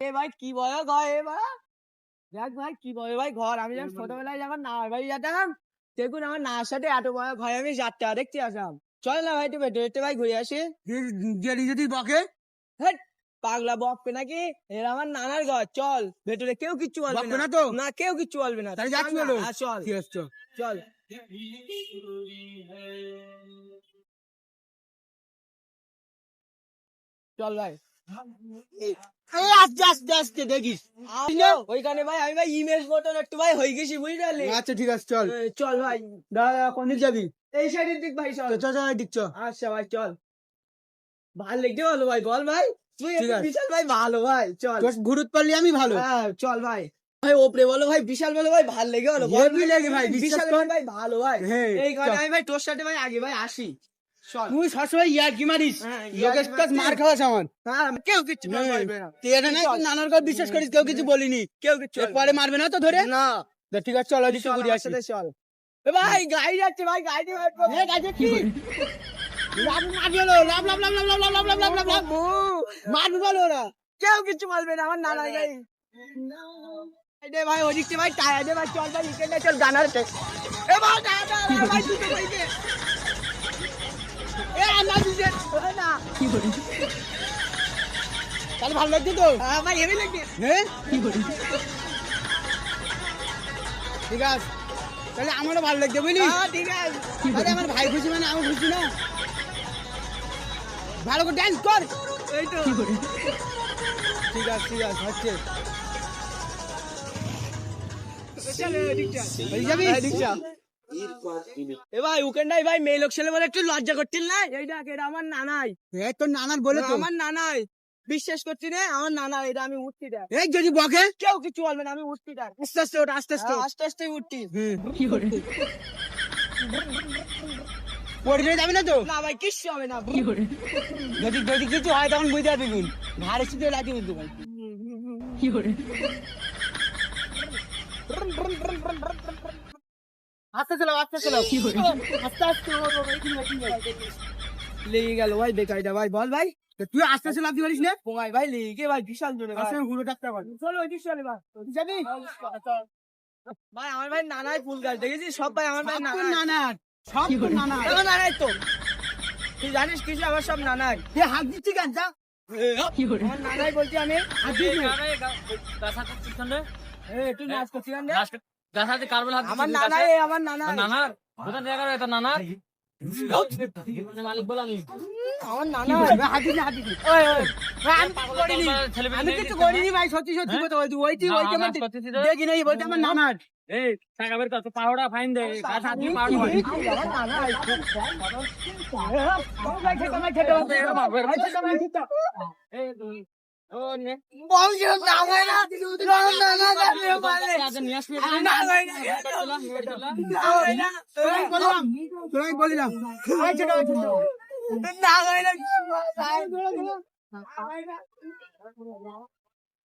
এ ভাই কি বড় ঘর এ ভাই? দেখ ভাই কি বড় ভাই ঘর। আমি যখন ছোটবেলায় যখন না ভাই যেতাম দেখুন আমার নার সাথে এত বড় ঘরে আমি যাত্রা দেখতে আসলাম চল না ভাই একটু ভেতরে ভাই ঘুরে আসি। যদি যদি বকে। পাগলা বকবে নাকি? এর আমার নানার ঘর চল। ভেতরে কেউ কিচ্ছু বলবে না। তো? না কেউ কিচ্ছু বলবে না। তাহলে যাচ্ছি বলো। চল। চল। চল। চল ভাই। দেখিস। ওইখানে ভাই আমি ভাই ইমেজ মতন একটু ভাই হয়ে গেছি বুঝলি? আচ্ছা ঠিক আছে চল। চল ভাই। দাদা কোন দিক যাবি? এই সাইডের দিক ভাই চল। চল চল দিক চল। আচ্ছা ভাই চল। ভালো লিখতে ভালো ভাই বল ভাই। তুই ঠিক একটু আছে। বিশাল ভাই ভালো ভাই চল। ঘুরুত পারলি আমি ভালো। হ্যাঁ চল ভাই। ভাই ওপরে বলো ভাই বিশাল বলো ভাই ভালো লেগে লেগে ভাই, বিশাল ভাই ভালো ভাই। হ্যাঁ, এই কারণে আমি ভাই তোর সাথে ভাই আগে ভাই আসি। তুই সবসময় ইয়ার কি মারিস হ্যাঁ, লোকের কাজ মার খাওয়া সামান। হ্যাঁ, কেউ কিছু নানার কথা বিশ্বাস করিস কেউ কিছু হ্যাঁ। বলিনি। কেউ কিছু পরে মারবে না তো ধরে? না। ঠিক আছে চল কিছু ঘুরে আসি। চল। ভাই গাড়ি যাচ্ছে ভাই গাড়ি গাড়ি কি? মারবে বলো ওরা। কেউ কিছু মারবে না আমার নানা গাড়ি। ভাই ওদিকে ভাই টায়ার দে ভাই চল ভাই চল গানার টেক এ ভাই ভাই তাহলে ভালো লাগছে তো? হ্যাঁ ভাই হেভি লাগছে। হ্যাঁ ঠিক আছে। তাহলে আমারও ভালো লাগছে বুঝলি? হ্যাঁ ঠিক আছে। তাহলে আমার ভাই খুশি মানে আমি খুশি না। ভালো করে ডান্স কর। এই তো। ঠিক আছে ঠিক আছে হচ্ছে। চল ওদিকে এই যাবি? এ ভাই উইকেন্ডাই ভাই মেয়ে লোক ছেলে বলে একটু লজ্জা করছিল না? এই দেখ এটা আমার নানাই। এই তোর নানার বলে তো। আমার নানাই। বিশ্বাস করছি না আমার নানা এটা আমি উঠছি দেখ। এই যদি বকে? কেউ কিছু বলবে না আমি উঠছি দেখ। আস্তে আস্তে ওটা আস্তে আস্তে হ্যাঁ, আস্তে আস্তে উঠছি। পড়ে যাবে না তো? না ভাই কিচ্ছু হবে না। যদি যদি কিছু হয় তখন বুঝতে পারবি ঘাড়ে শুধু আস্তে চলো আস্তে চলো আস্তে আস্তে। লেগে গেল ভাই বেকারিটা। ভাই বল ভাই। তুই আস্তে আস্তে পারিস না? পোঙাই ভাই লেগে ভাই বিশাল জোরে ভাই। আস্তে ঘুরে ডাকতে পার চলো ওই দিক চলে ভাই যাবি? ভাই আমার ভাই নানাই ফুল গাছ দেখেছিস? সব ভাই আমার ভাই নানা নানার। সব আমার নানাই তো? তুই জানিস কিছু? আমার সব নানাই এ হাত দিচ্ছি কেন? যা। নানাই বলছি আমি। হাত দিচ্ছি এ, তুই নাচ করছিস দাদাতে কারবেল হাত আমার নানা এ আমার নানা নানার কোথা থেকে গেল এটা নানা মালিক বলানি আমার নানা হাত দিলে হাত দিলে ওই ওই আমি কিছু করিনি ভাই সত্যি সত্যি কথা বলছি ওই তুই ওই কেমন দেখি নাই বলতে আমার নানার এই টাকা বের কর তো পাহড়া ফাইন দে কাজ হাত দিয়ে পাহড়া আমার নানা এই খেতে খেতে খেতে এই না